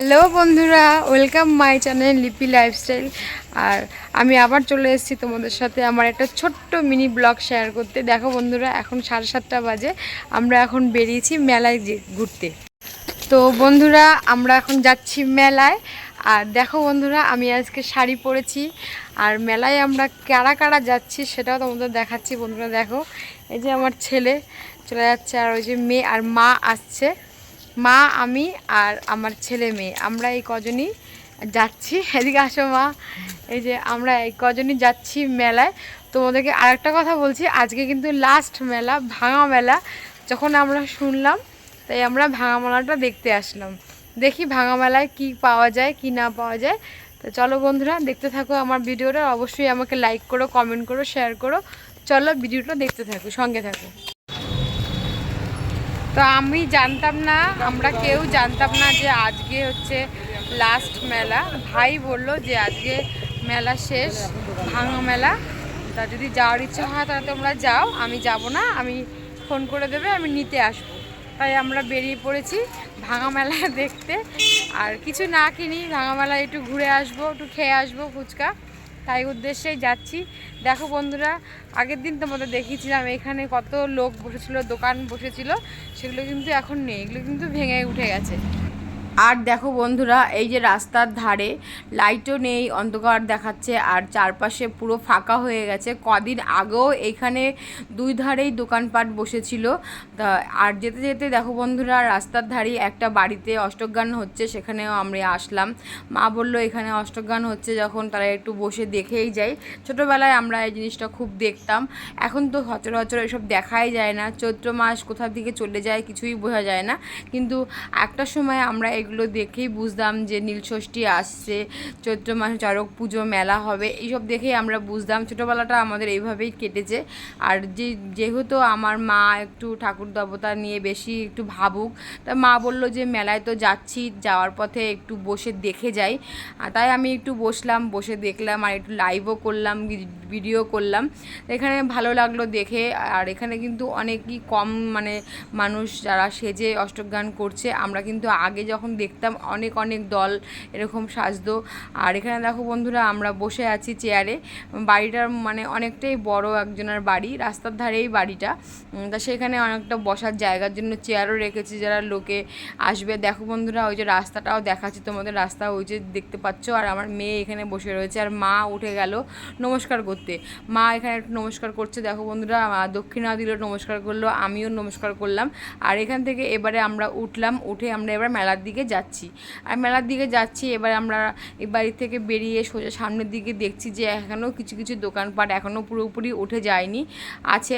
Hello বন্ধুরা, welcome my channel Lipi lifestyle. আর আমি আবার চলে এসেছি তোমাদের সাথে আমার একটা ছোট্ট মিনি ব্লগ শেয়ার করতে। দেখো বন্ধুরা, এখন সাড়ে সাতটা বাজে, আমরা এখন বেরিয়েছি মেলায় ঘুরতে। তো বন্ধুরা, আমরা এখন যাচ্ছি মেলায়। আর দেখো বন্ধুরা, আমি আজকে শাড়ি পরেছি। আর মেলায় আমরা কারা কারা যাচ্ছি সেটাও তোমাদের দেখাচ্ছি বন্ধুরা, দেখো। এই যে আমার ছেলে চলে যাচ্ছে, আর ওই যে মেয়ে আর মা আসছে। মা, আমি আর আমার ছেলে মেয়ে। আমরা এই কজনই যাচ্ছি। এদিকে আসো মা। এই যে আমরা এই কজনই যাচ্ছি মেলায়। তোমাদেরকে আরেকটা কথা বলছি, আজকে কিন্তু লাস্ট মেলা, ভাঙা মেলা। যখন আমরা শুনলাম, তাই আমরা ভাঙা মেলাটা দেখতে আসলাম। দেখি ভাঙা মেলায় কি পাওয়া যায়, কি না পাওয়া যায়। তো চলো বন্ধুরা, দেখতে থাকো আমার ভিডিওটা। অবশ্যই আমাকে লাইক করো কমেন্ট করো শেয়ার করো। চলো ভিডিওটা দেখতে থাকো, সঙ্গে থাকো। তো আমি জানতাম না, আমরা কেউ জানতাম না যে আজকে হচ্ছে লাস্ট মেলা। ভাই বলল যে আজকে মেলা শেষ, ভাঙা মেলা। তা যদি যাওয়ার ইচ্ছা হয় তাহলে তোমরা যাও, আমি যাব না, আমি ফোন করে দেবে, আমি নিতে আসব। তাই আমরা বেরিয়ে পড়েছি ভাঙা মেলা দেখতে। আর কিছু না কিনি, ভাঙা মেলা একটু ঘুরে আসব, একটু খেয়ে আসব ফুচকা। তাই উদ্দেশ্যেই যাচ্ছি। দেখো বন্ধুরা, আগের দিন তোমাদের দেখিয়েছিলাম, এখানে কত লোক বসেছিল, দোকান বসেছিল, সেগুলো কিন্তু এখন নেই, এগুলো কিন্তু ভেঙে উঠে গেছে। আর দেখো বন্ধুরা, এই যে রাস্তার ধারে লাইটও নেই, অন্ধকার দেখাচ্ছে, আর চারপাশে পুরো ফাঁকা হয়ে গেছে। কদিন আগেও এখানে দুই ধারেই দোকানপাট বসেছিল। আর যেতে যেতে দেখো বন্ধুরা, রাস্তার ধারে একটা বাড়িতে অষ্টজ্ঞান হচ্ছে, সেখানেও আমরা আসলাম। মা বলল, এখানে অষ্টজ্ঞান হচ্ছে যখন তারা একটু বসে দেখেই যাই ছোটোবেলায় আমরা এই জিনিসটা খুব দেখতাম। এখন তো সচরাচর এসব দেখাই যায় না। চৈত্র মাস কোথা থেকে চলে যায় কিছুই বোঝা যায় না। কিন্তু একটা সময় আমরা এগুলো দেখেই বুঝতাম যে নীলষষ্ঠী আসছে, চৈত্র মাসে চড়ক পুজো, মেলা হবে, এইসব দেখেই আমরা বুঝতাম। ছোটোবেলাটা আমাদের এইভাবেই কেটেছে। আর যে, যেহেতু আমার মা একটু ঠাকুর দেবতা নিয়ে বেশি একটু ভাবুক, তা মা বলল যে মেলায় তো যাচ্ছি, যাওয়ার পথে একটু বসে দেখে যাই। তাই আমি একটু বসলাম, বসে দেখলাম আর একটু লাইভও করলাম ভিডিও করলাম। এখানে ভালো লাগল দেখে। আর এখানে কিন্তু অনেকই কম মানে মানুষ যারা সেজে অষ্টজ্ঞান করছে, আমরা কিন্তু আগে যখন দেখতাম অনেক অনেক দল এরকম সাজতো। আর এখানে দেখো বন্ধুরা, আমরা বসে আছি চেয়ারে বাড়িটার মানে অনেকটাই বড় একজনের বাড়ি, রাস্তার ধারেই বাড়িটা। তা সেখানে অনেকটা বসার জায়গার জন্য চেয়ারও রেখেছি যারা লোকে আসবে। দেখো বন্ধুরা, ওই যে রাস্তাটাও দেখাচ্ছি তোমাদের রাস্তা, ওই যে দেখতে পাচ্ছ। আর আমার মেয়ে এখানে বসে রয়েছে আর মা উঠে গেল নমস্কার করতে। মা এখানে একটু নমস্কার করছে। দেখো বন্ধুরা দক্ষিণা দিল নমস্কার করল, আমিও নমস্কার করলাম। আর এখান থেকে এবারে আমরা উঠলাম, উঠে আমরা এবার মেলার দিকে যাচ্ছি। আর মেলার দিকে যাচ্ছি, এবার আমরা এই বাড়ি থেকে বেরিয়ে সোজা সামনের দিকে দেখছি যে এখনও কিছু কিছু দোকানপাট এখনও পুরোপুরি উঠে যায়নি। আছে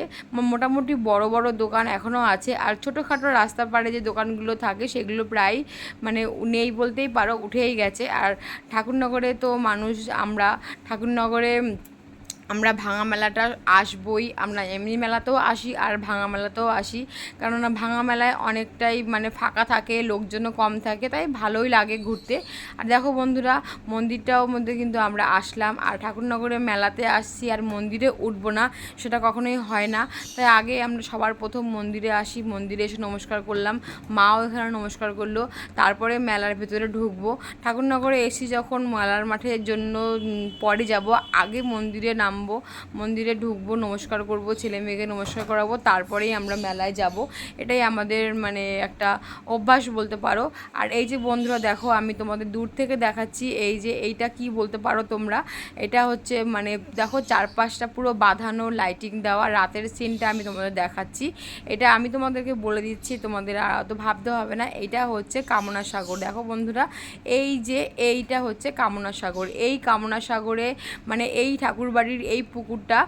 মোটামুটি বড় বড় দোকান এখনও আছে। আর ছোটোখাটো রাস্তার পাড়ে যে দোকানগুলো থাকে, সেগুলো প্রায় মানে নেই বলতেই পারো, উঠেই গেছে। আর ঠাকুরনগরে তো মানুষ, আমরা ঠাকুরনগরে আমরা ভাঙা মেলাটা আসবই। আমরা এমনি মেলাতেও আসি আর ভাঙা মেলাতেও আসি। কেননা ভাঙা মেলায় অনেকটাই মানে ফাঁকা থাকে, লোকজনও কম থাকে, তাই ভালোই লাগে ঘুরতে। আর দেখো বন্ধুরা, মন্দিরটাও মধ্যে কিন্তু আমরা আসলাম। আর ঠাকুরনগরে মেলাতে আসছি আর মন্দিরে উঠবো না, সেটা কখনোই হয় না। তাই আগে আমরা সবার প্রথম মন্দিরে আসি, মন্দিরে এসে নমস্কার করলাম। মাও এখানে নমস্কার করল। তারপরে মেলার ভেতরে ঢুকবো। ঠাকুরনগরে এসি যখন মেলার মাঠের জন্য পরে যাব, আগে মন্দিরে নামবো, মন্দিরে ঢুকবো, নমস্কার করব, ছেলে মেয়েকে নমস্কার করাবো, তারপরেই আমরা মেলায় যাব। এটাই আমাদের মানে একটা অভ্যাস বলতে পারো। আর এই যে বন্ধুরা দেখো, আমি তোমাদের দূর থেকে দেখাচ্ছি, এই যে এইটা কি বলতে পারো তোমরা? এটা হচ্ছে মানে দেখো চারপাশটা পুরো বাঁধানো লাইটিং দেওয়া, রাতের সিনটা আমি তোমাদের দেখাচ্ছি। এটা আমি তোমাদেরকে বলে দিচ্ছি, তোমাদের আর অত ভাবতে হবে না। এটা হচ্ছে কামনা সাগর। দেখো বন্ধুরা, এই যে এইটা হচ্ছে কামনা সাগর। এই কামনা সাগরে মানে এই ঠাকুর বাড়ির এই পুকুরটা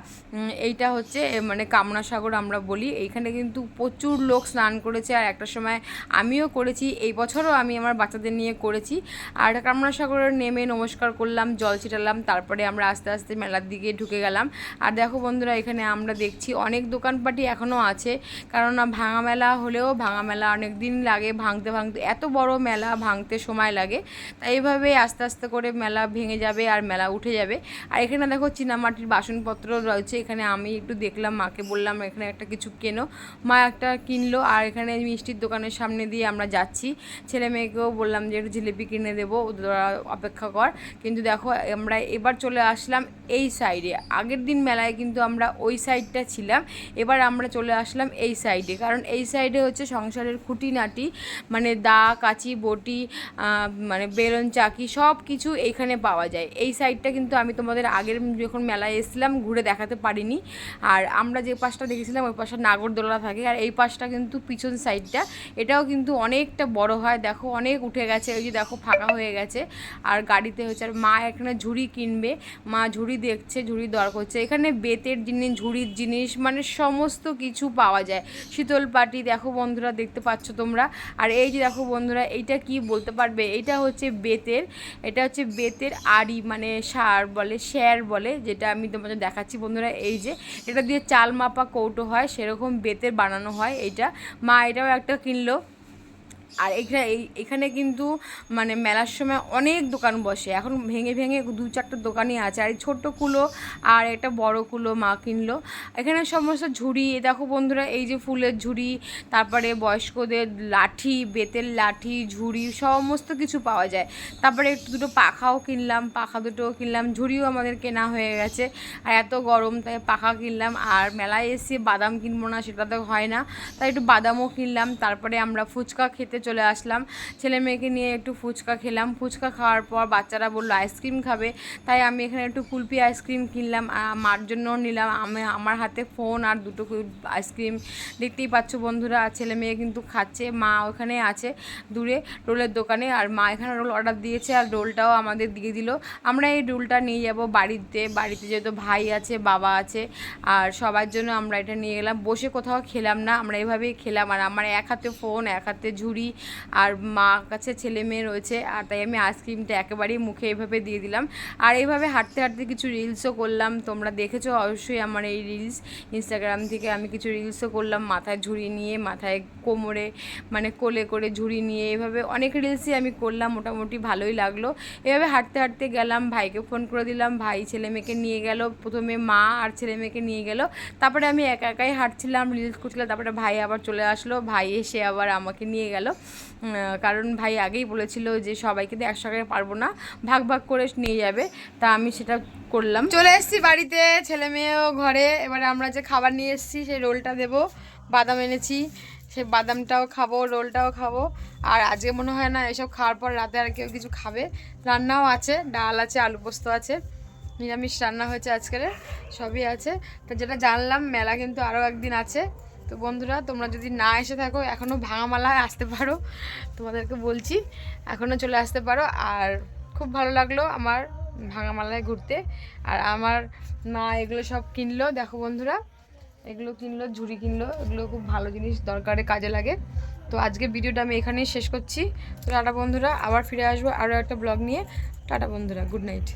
এইটা হচ্ছে মানে কামনা সাগর আমরা বলি। এইখানে কিন্তু প্রচুর লোক স্নান করেছে আর একটা সময় আমিও করেছি। এই বছরও আমি আমার বাচ্চাদের নিয়ে করেছি। আর কামনা সাগরে নেমে নমস্কার করলাম, জল ছিটালাম, তারপরে আমরা আস্তে আস্তে মেলার দিকে ঢুকে গেলাম। আর দেখো বন্ধুরা, এখানে আমরা দেখছি অনেক দোকানপাটি এখনও আছে। কেননা ভাঙা মেলা হলেও ভাঙা মেলা অনেক দিন লাগে, ভাঙতে ভাঙতে, এত বড় মেলা ভাঙতে সময় লাগে। তাই এইভাবে আস্তে আস্তে করে মেলা ভেঙে যাবে আর মেলা উঠে যাবে। আর এখানে দেখো চীনামাটির বাসনপত্র রয়েছে, এখানে আমি একটু দেখলাম, মাকে বললাম, এখানে একটা কিছু কেনো। মা একটা কিনলো, আর এখানে মিষ্টির দোকানের সামনে দিয়ে আমরা যাচ্ছি। ছেলে মেয়েকেও বললাম যে, একটু জিলিপি কিনে দেবো অপেক্ষা কর। কিন্তু দেখো, আমরা এবার চলে আসলাম এই সাইডে। আগের দিন মেলায় কিন্তু আমরা ওই সাইডটা ছিলাম, এবার আমরা চলে আসলাম এই সাইডে। কারণ এই সাইডে হচ্ছে সংসারের খুঁটিনাটি মানে দা, কাচি, বটি মানে বেলন, চাকি সব কিছু এইখানে পাওয়া যায়। এই সাইডটা কিন্তু আমি তোমাদের আগের যখন মেলায় এসেছিলাম, ঘুরে দেখাতে পারিনি। আর আমরা যে পাশটা দেখেছিলাম, ওই পাশটা নাগরদোলা থাকে। আর এই পাশটা কিন্তু পিছন সাইডটা। এটাও কিন্তু অনেকটা বড় হয়। দেখো, অনেক উঠে গেছে। ওই যে দেখো, ফাঁকা হয়ে গেছে। আর গাড়িতে হচ্ছে, আর মা এখানে ঝুড়ি কিনবে। মা ঝুড়ি দেখছে, ঝুড়ি দরকার হচ্ছে এখানে বেতের জিনিস, ঝুড়ির জিনিস মানে সমস্ত কিছু পাওয়া যায়। শীতল পাটি, দেখো বন্ধুরা, দেখতে পাচ্ছ তোমরা। আর এই যে দেখো বন্ধুরা, এইটা কি বলতে পারবে? এটা হচ্ছে বেতের, এটা হচ্ছে বেতের আড়ি মানে সার বলে শের বলে, যেটা তোমাদের দেখাচ্ছি বন্ধুরা, এই যে এটা দিয়ে চাল মাপা কৌটো হয়, সেরকম বেতের বানানো হয় এটা মা এটাও একটা কিনলো। আর এখানে এখানে কিন্তু মানে মেলার সময় অনেক দোকান বসে। এখন ভেঙে ভেঙে দু চারটে দোকানই আছে। আর এই ছোট্ট কুলো আর একটা বড় কুলো মা কিনলো। এখানে সমস্ত ঝুড়ি দেখো বন্ধুরা, এই যে ফুলের ঝুড়ি, তারপরে বয়স্কদের লাঠি, বেতের লাঠি, ঝুড়ি, সমস্ত কিছু পাওয়া যায়। তারপরে একটু দুটো পাখাও কিনলাম, পাখা দুটো কিনলাম, ঝুড়িও আমাদের কেনা হয়ে গেছে। আর এত গরম, তাই পাখা কিনলাম। আর মেলায় এসে বাদাম কিনবো না, সেটা তো হয় না। তাই একটু বাদামও কিনলাম। তারপরে আমরা ফুচকা খেতে চলে আসলাম। ছেলে মেয়েকে নিয়ে একটু ফুচকা খেলাম। ফুচকা খাওয়ার পর বাচ্চারা বলল, আইসক্রিম খাবে। তাই আমি এখানে একটু কুলপি আইসক্রিম কিনলাম। মার জন্য নিলাম। আমি, আমার হাতে ফোন আর দুটো আইসক্রিম। দেখতেই পাচ্ছ বন্ধুরা আর ছেলে মেয়ে কিন্তু খাচ্ছে। মা ওখানে আছে দূরে রোলের দোকানে আর মা এখানে রোল অর্ডার দিয়েছে আর রোলটাও আমাদের দিয়ে দিল। আমরা এই রোলটা নিয়ে যাব বাড়িতে। বাড়িতে যেহেতু ভাই আছে, বাবা আছে আর সবার জন্য আমরা এটা নিয়ে গেলাম। বসে কোথাও খেলাম না। আমরা এভাবেই খেলাম। আর আমার এক হাতে ফোন, এক হাতে ঝুড়ি আর মা কাছে ছেলে মেয়ে রয়েছে, আর তাই আমি আইসক্রিমটা একেবারেই মুখে এইভাবে দিয়ে দিলাম। আর এইভাবে হাঁটতে হাঁটতে কিছু রিলসও করলাম, তোমরা দেখেছ অবশ্যই আমার এই রিলস ইনস্টাগ্রাম থেকে আমি কিছু রিলসও করলাম, মাথায় ঝুড়ি নিয়ে, মাথায় কোমরে মানে কোলে করে ঝুড়ি নিয়ে, এভাবে অনেক রিলসই আমি করলাম, মোটামুটি ভালোই লাগল। এভাবে হাঁটতে হাঁটতে গেলাম, ভাইকে ফোন করে দিলাম, ভাই ছেলে মেয়েকে নিয়ে গেল, প্রথমে মা আর ছেলে মেয়েকে নিয়ে গেল। তারপরে আমি একা একাই হাঁটছিলাম রিলস করছিলাম, তারপরে ভাই আবার চলে আসলো, ভাই এসে আবার আমাকে নিয়ে গেল। কারণ ভাই আগেই বলেছিল যে সবাইকে তো একসঙ্গে পারব না, ভাগ ভাগ করে নিয়ে যাবে, তা আমি সেটা করলাম। চলে এসেছি বাড়িতে, ছেলে মেয়েও ঘরে, এবারে আমরা যে খাবার নিয়ে এসেছি সেই রোলটা দেবো, বাদাম এনেছি সেই বাদামটাও খাব, রোলটাও খাব, আর আজকে মনে হয় না এসব খাওয়ার পর রাতে আর কেউ কিছু খাবে, রান্নাও আছে, ডাল আছে, আলু পোস্ত আছে, নিরামিষ রান্না হয়েছে আজকের, সবই আছে, তো যেটা জানলাম মেলা কিন্তু আরও একদিন আছে তো বন্ধুরা, তোমরা যদি না এসে থাকো এখনও ভাঙামালায় আসতে পারো। তোমাদেরকে বলছি এখনও চলে আসতে পারো। আর খুব ভালো লাগল আমার ভাঙামালায় ঘুরতে। আর আমার মা এগুলো সব কিনলো, দেখো বন্ধুরা। এগুলো কিনলো, ঝুড়ি কিনলো। এগুলো খুব ভালো জিনিস, দরকারে কাজে লাগে। তো আজকে ভিডিওটা আমি এখানেই শেষ করছি। তো টাটা বন্ধুরা, আবার ফিরে আসব আরও একটা ব্লগ নিয়ে। টাটা বন্ধুরা, গুড নাইট।